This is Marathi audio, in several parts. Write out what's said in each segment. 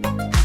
Bye.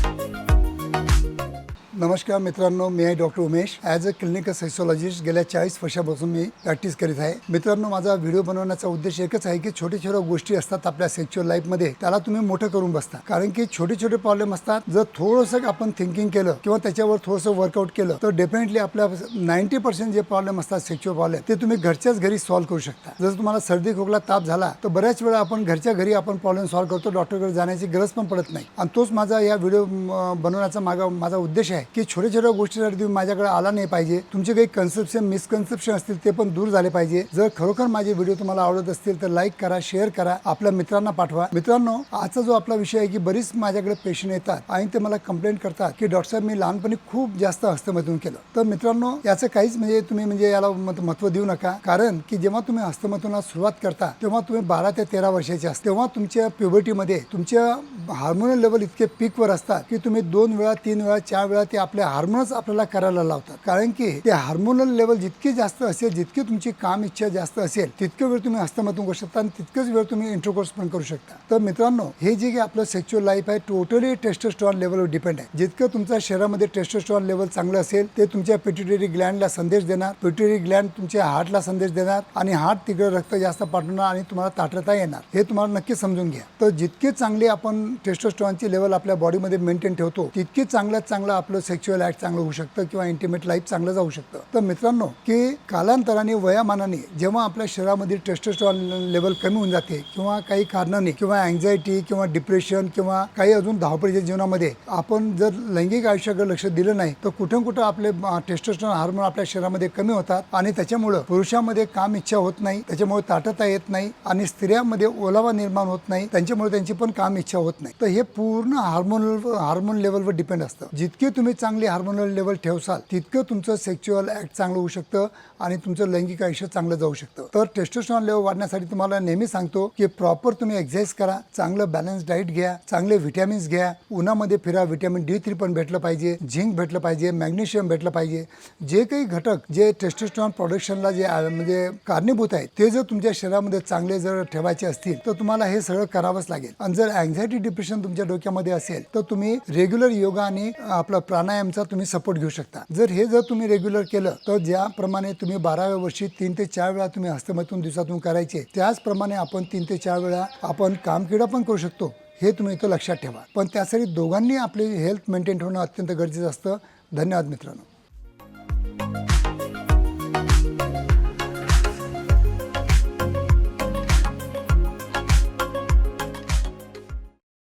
नमस्कार मित्रांनो मी आहे doctor Umesh. As a clinical psychologist गेल्या चाळीस वर्षापासून मी प्रॅक्टिस करीत आहे. मित्रांनो माझा व्हिडिओ बनवण्याचा उद्देश एकच आहे की छोट्या छोट्या गोष्टी असतात आपल्या सेक्च्युअल लाईफमध्ये त्याला तुम्ही मोठं करून बसता. कारण की छोटे छोटे प्रॉब्लेम असतात. जर थोडंसं आपण थिंकिंग केलं किंवा त्याच्यावर थोडंसं वर्कआउट केलं तर डेफिनेटली आपल्या नाईन्टी पर्सेंट जे प्रॉब्लेम असतात सेक्च्युअल प्रॉब्लेम ते तुम्ही घरच्याच घरी सॉल्व्ह करू शकता. जर तुम्हाला सर्दी खोकला ताप झाला तर बऱ्याच वेळा आपण घरच्या घरी आपण प्रॉब्लेम सॉल्व्ह करतो. डॉक्टरकडे जाण्याची गरज पण पडत नाही. आणि तोच माझा या व्हिडिओ बनवण्याचा मागा माझा उद्देश आहे. की छोट्या छोट्या गोष्टीसाठी तुम्ही माझ्याकडे आला नाही पाहिजे. तुमचे काही कन्सेप्शन मिसकन्सेप्शन असतील ते पण दूर झाले पाहिजे. जर खरोखर माझे व्हिडिओ तुम्हाला आवडत असतील तर लाईक करा शेअर करा आपल्या मित्रांना पाठवा. मित्रांनो आजचा जो आपला विषय आहे की बरीच माझ्याकडे पेशंट येतात आणि ते मला कंप्लेंट करतात की डॉक्टर साहेब मी लहानपणी खूप जास्त हस्तमधून केलं. तर मित्रांनो याचं काहीच म्हणजे तुम्ही म्हणजे याला महत्त्व देऊ नका. कारण की जेव्हा तुम्ही हस्तमैथुनाला सुरुवात करता तेव्हा तुम्ही बारा ते तेरा वर्षाचे असता. तेव्हा तुमच्या प्युबर्टीमध्ये तुमच्या हार्मोनल लेवल इतके पीकवर असतात की तुम्ही दोन वेळा तीन वेळा चार वेळा ते आपले हार्मोनच आपल्याला करायला लावतात. कारण की ते हार्मोनल लेवल जितकी जास्त असेल जितकी तुमची काम इच्छा जास्त असेल तितके वेळ तुम्ही हस्तमतून करू शकता आणि तितकेच वेळ तुम्ही इंटरकोर्स पण करू शकता. तर मित्रांनो हे जे काही आपलं सेक्च्युअल लाईफ आहे टोटली टेस्टोस्टॉन लेवलवर डिपेंड आहे. जितकं तुमच्या शरीरामध्ये टेस्टोस्टॉन लेवल चांगलं असेल ते तुमच्या पिट्युटरी ग्लँडला संदेश देणार. पिट्युटरी ग्लँड तुमच्या हार्टला संदेश देणार आणि हार्ट तिकडे रक्त जास्त पाठवणार आणि तुम्हाला ताठरता येणार. हे तुम्हाला नक्की समजून घ्या. तर जितके चांगले आपण टेस्टोस्टॉनची लेवल आपल्या बॉडीमध्ये मेंटेन ठेवतो तितकी चांगल्यात चांगलं आपलं सेक्च्युअल ऍक्ट चांगलं होऊ शकतं किंवा इंटिमेट लाईफ चांगलं जाऊ शकतं. तर मित्रांनो की कालांतराने वयामानाने जेव्हा आपल्या शरीरामध्ये टेस्टोस्टॉन लेवल कमी होऊन जाते किंवा काही कारणाने किंवा अँझायटी किंवा डिप्रेशन किंवा काही अजून धावपळीच्या जीवनामध्ये आपण जर लैंगिक आयुष्याकडे लक्ष दिलं नाही तर कुठं कुठं आपले टेस्टोस्टॉन हार्मोन आपल्या शरीरामध्ये कमी होतात आणि त्याच्यामुळं पुरुषामध्ये काम इच्छा होत नाही त्याच्यामुळे ताटता येत नाही आणि स्त्रियांमध्ये ओलावा निर्माण होत नाही त्यांच्यामुळे त्यांची पण काम इच्छा होत नाही. तर हे पूर्ण हार्मोनल हार्मोन लेवलवर डिपेंड असतं. जितके तुम्ही चांगली हार्मोनल लेवल ठेवसाल तितकं तुमचं सेक्च्युअल ऍक्ट चांगलं होऊ शकतं आणि तुमचं लैंगिक आयुष्य चांगलं जाऊ शकतं. तर टेस्टोस्टॉन लेवल वाढण्यासाठी तुम्हाला नेहमी सांगतो की प्रॉपर तुम्ही एक्झरसाइज करा चांगलं बॅलन्स डाईट घ्या चांगले व्हिटॅमिन्स घ्या. उन्हामध्ये फिरा व्हिटॅमिन डी थ्री पण भेटलं पाहिजे झिंक भेटलं पाहिजे मॅग्नेशियम भेटलं पाहिजे. जे काही घटक जे टेस्टोस्टॉन प्रोडक्शनला जे म्हणजे कारणीभूत आहेत ते जर तुमच्या शरीरामध्ये चांगले जर ठेवायचे असतील तर तुम्हाला हे सगळं करावंच लागेल. आणि जर अँझायटी डिप्रेशन तुमच्या डोक्यामध्ये असेल तर तुम्ही रेग्युलर योगा आणि आपला प्राणायामचा तुम्ही सपोर्ट घेऊ शकता. जर हे जर तुम्ही रेग्युलर केलं तर ज्याप्रमाणे तुम्ही बाराव्या वर्षी तीन ते चार वेळा तुम्ही हस्तमैथून दिवसातून करायचे त्याचप्रमाणे आपण तीन ते चार वेळा आपण कामकिडा पण करू शकतो. हे तुम्ही इथं लक्षात ठेवा. पण त्यासाठी दोघांनी आपली हेल्थ मेंटेन ठेवणं अत्यंत गरजेचं असतं. धन्यवाद मित्रांनो.